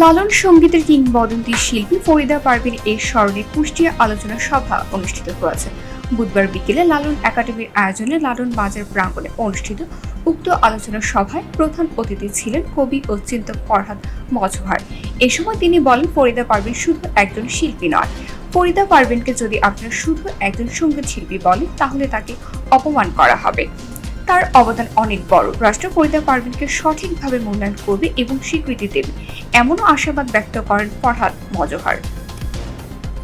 লালন সঙ্গীতের কিংবদন্তি শিল্পী ফরিদা পারভিন এর স্মরণে কুষ্টিয়া আলোচনা সভা অনুষ্ঠিত হয়েছে। বুধবার বিকেলে লালন একাডেমির আয়োজনে লালন বাজার প্রাঙ্গণে অনুষ্ঠিত উক্ত আলোচনা সভায় প্রধান অতিথি ছিলেন কবি ও চিন্তক ফরহাদ মজহার এ সময় তিনি বলেন, ফরিদা পারভিন শুধু একজন শিল্পী নয়। ফরিদা পারভিনকে যদি আপনারা শুধু একজন সংগীত শিল্পী বলেন, তাহলে তাকে অপমান করা হবে। তার অবদান অনেক বড়। রাষ্ট্র ফরিদা পারভিনকে সঠিকভাবে মূল্যায়ন করবে এবং স্বীকৃতি দেবে, এমনও আশাবাদ ব্যক্ত করেন ফরহাদ মজহার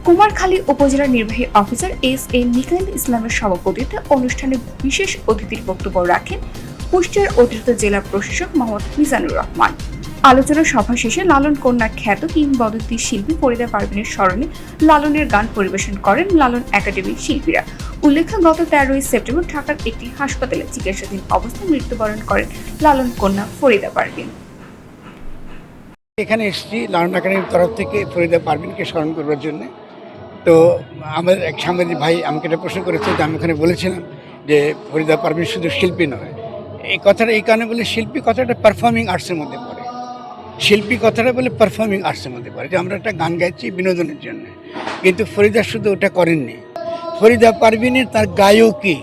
কুমারখালী উপজেলা নির্বাহী অফিসার এস এ নিকাইল ইসলামের সভাপতিত্বে অনুষ্ঠানে বিশেষ অতিথির বক্তব্য রাখেন কুষ্টিয়ার অতিরিক্ত জেলা প্রশাসক মোহাম্মদ মিজানুর রহমান। আলোচনা সভা শেষে লালন কন্যা খ্যাত কিংবদন্তি শিল্পী ফরিদা পারভিনের স্মরণে লালনের গান পরিবেশন করেন লালন একাডেমির শিল্পীরা। উল্লেখ্য, গত তেরোই সেপ্টেম্বর ঢাকার একটি হাসপাতালে চিকিৎসাধীন অবস্থায় মৃত্যুবরণ করেন লালন কন্যা ফরিদা পারভিন। এখানে এসেছি লালন একাডেমির তরফ থেকে ফরিদা পারভিনকে স্মরণ করবার জন্য। তো আমাদের এক সাংবাদিক ভাই আমাকে একটা প্রশ্ন করেছে, যে আমি ওখানে বলেছিলাম যে ফরিদা পারভিন শুধু শিল্পী নয়। এই কথাটা, এই কারণে বলে শিল্পী কথাটা পারফর্মিং আর্টসের মধ্যে পড়ে। শিল্পী কথাটা বলে পারফর্মিং আর্টসের মধ্যে পড়ে। যে আমরা একটা গান গাইছি বিনোদনের জন্য। কিন্তু ফরিদা শুধু ওটা করেননি। ফরিদা পারভিনের তার গায়কী,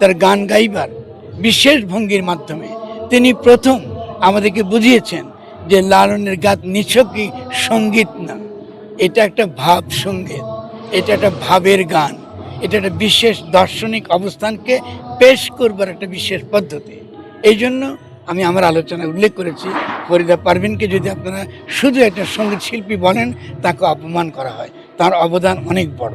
তার গান গাইবার বিশেষ ভঙ্গির মাধ্যমে তিনি প্রথম আমাদেরকে বুঝিয়েছেন যে লালনের গাত নিছকই সংগীত না। এটা একটা ভাব সংগীত। এটা একটা ভাবের গান। এটা একটা বিশেষ দার্শনিক অবস্থানকে পেশ করবার একটা বিশেষ পদ্ধতি। এই জন্য আমি আমার আলোচনায় উল্লেখ করেছি, ফরিদা পারভিনকে যদি আপনারা শুধু একটা সংগীত শিল্পী বলেন, তাকে অপমান করা হয়। তার অবদান অনেক বড়।